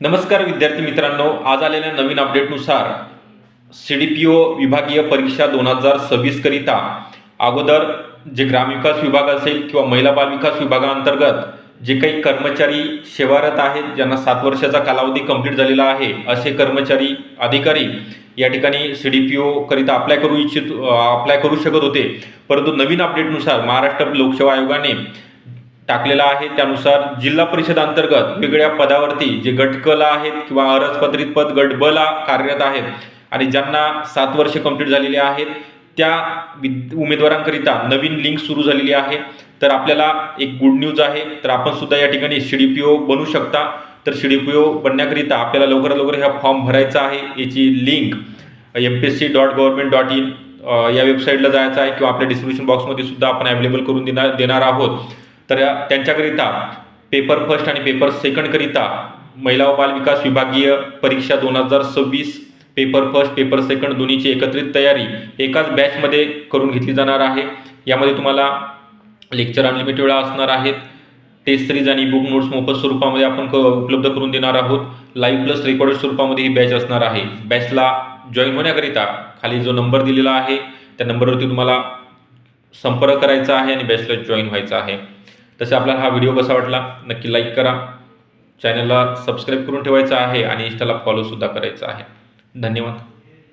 नमस्कार विद्यार्थी मित्रांनो आज आलेल्या नवीन अपडेटनुसार सी डी पी ओ विभागीय परीक्षा दोन हजार सव्वीस करिता अगोदर जे ग्रामविकास विभाग असेल किंवा महिला बालविकास विभागाअंतर्गत जे काही कर्मचारी सेवारत आहेत ज्यांना सात वर्षाचा कालावधी कंप्लीट झालेला आहे असे कर्मचारी अधिकारी या ठिकाणी सी डी पी ओ करिता अप्लाय करू इच्छित अप्लाय करू शकत होते. परंतु नवीन अपडेटनुसार महाराष्ट्र लोकसेवा आयोगाने टाकलेला आहे. त्यानुसार जिल्हा परिषद अंतर्गत वेगळ्या पदावरती जे गटकला आहेत किंवा अरजपत्रित पद गट ब ला कार्यरत आहेत आणि ज्यांना सात वर्ष कंप्लीट झालेली आहेत त्या उमेदवारांकरिता नवीन लिंक सुरू झालेली आहे. तर आपल्याला एक गुड न्यूज आहे. तर आपण सुद्धा या ठिकाणी सी डी पी ओ बनू शकता. तर सी डी पी ओ बनण्याकरिता आपल्याला लवकरात लवकर ह्या फॉर्म भरायचा आहे. याची link M P S C dot government dot in या वेबसाईटला जायचं आहे किंवा आपल्या डिस्क्रिप्शन बॉक्समध्ये सुद्धा आपण अवेलेबल करून देणार देणार आहोत. तर त्यांच्याकरिता पेपर फर्स्ट आणि पेपर सेकंडकरिता महिला व बाल विकास विभागीय परीक्षा दोन हजार सव्वीस पेपर फर्स्ट पेपर सेकंड दोन्हीची एकत्रित तयारी एकाच बॅचमध्ये करून घेतली जाणार आहे. यामध्ये तुम्हाला लेक्चर अनलिमिटेड वेळा असणार आहेत. टेस्ट सिरीज आणि बुक नोट्स मोफत स्वरूपामध्ये आपण क उपलब्ध करून देणार आहोत. लाईव्ह प्लस रेकॉर्डेड स्वरूपामध्ये ही बॅच असणार आहे. बॅचला जॉईन होण्याकरिता खाली जो नंबर दिलेला आहे त्या नंबरवरती तुम्हाला संपर्क करायचा आहे आणि बॅचला जॉईन व्हायचा आहे. तसे आपल्याला हा व्हिडिओ कसा वाटला नक्की लाईक करा. चॅनलला सबस्क्राईब करून ठेवायचा आहे आणि इंस्टाला फॉलोसुद्धा करायचं आहे. धन्यवाद.